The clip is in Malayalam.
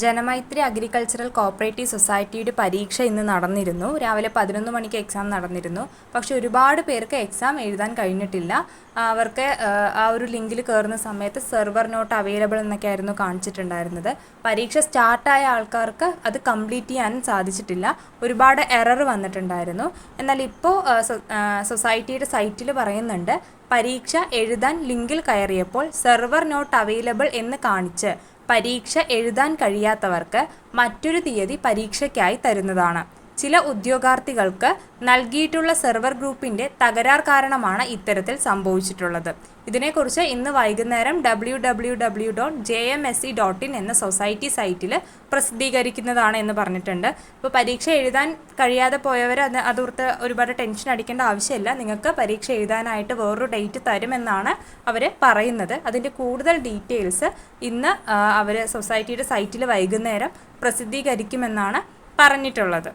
ജനമൈത്രി അഗ്രികൾച്ചറൽ കോപ്പറേറ്റീവ് സൊസൈറ്റിയുടെ പരീക്ഷ ഇന്ന് നടന്നിരുന്നു. രാവിലെ പതിനൊന്ന് മണിക്ക് എക്സാം നടന്നിരുന്നു. പക്ഷെ ഒരുപാട് പേർക്ക് എക്സാം എഴുതാൻ കഴിഞ്ഞിട്ടില്ല. അവർക്ക് ആ, ഒരു ലിങ്കിൽ കയറുന്ന സമയത്ത് സെർവർ നോട്ട് അവൈലബിൾ എന്നൊക്കെ ആയിരുന്നു കാണിച്ചിട്ടുണ്ടായിരുന്നത്. പരീക്ഷ സ്റ്റാർട്ടായ ആൾക്കാർക്ക് അത് കംപ്ലീറ്റ് ചെയ്യാൻ സാധിച്ചിട്ടില്ല. ഒരുപാട് എറർ വന്നിട്ടുണ്ടായിരുന്നു. എന്നാൽ ഇപ്പോൾ സൊസൈറ്റിയുടെ സൈറ്റിൽ പറയുന്നുണ്ട് പരീക്ഷ എഴുതാൻ ലിങ്കിൽ കയറിയപ്പോൾ സെർവർ നോട്ട് അവൈലബിൾ എന്ന് കാണിച്ച് പരീക്ഷ എഴുതാൻ കഴിയാത്തവർക്ക് മറ്റൊരു തീയതി പരീക്ഷയ്ക്കായി തരുന്നതാണ് ചില ഉദ്യോഗാർത്ഥികൾക്ക് നൽകിയിട്ടുള്ള സെർവർ ഗ്രൂപ്പിന്റെ തകരാർ കാരണമാണ് ഇത്തരത്തിൽ സംഭവിച്ചിട്ടുള്ളത്. ഇതിനെക്കുറിച്ച് ഇന്ന് വൈകുന്നേരം W W W dot J M S C dot in എന്ന സൊസൈറ്റി സൈറ്റിൽ പ്രസിദ്ധീകരിക്കുന്നതാണ് എന്ന് പറഞ്ഞിട്ടുണ്ട്. ഇപ്പോൾ പരീക്ഷ എഴുതാൻ കഴിയാതെ പോയവർ അത് അതോർത്ത് ഒരുപാട് ടെൻഷൻ അടിക്കേണ്ട ആവശ്യമില്ല. നിങ്ങൾക്ക് പരീക്ഷ എഴുതാനായിട്ട് വേറൊരു ഡേറ്റ് തരുമെന്നാണ് അവർ പറയുന്നത്. അതിന്റെ കൂടുതൽ ഡീറ്റെയിൽസ് ഇന്ന് അവർ സൊസൈറ്റിയുടെ സൈറ്റിൽ വൈകുന്നേരം പ്രസിദ്ധീകരിക്കുമെന്നാണ് പറഞ്ഞിട്ടുള്ളത്.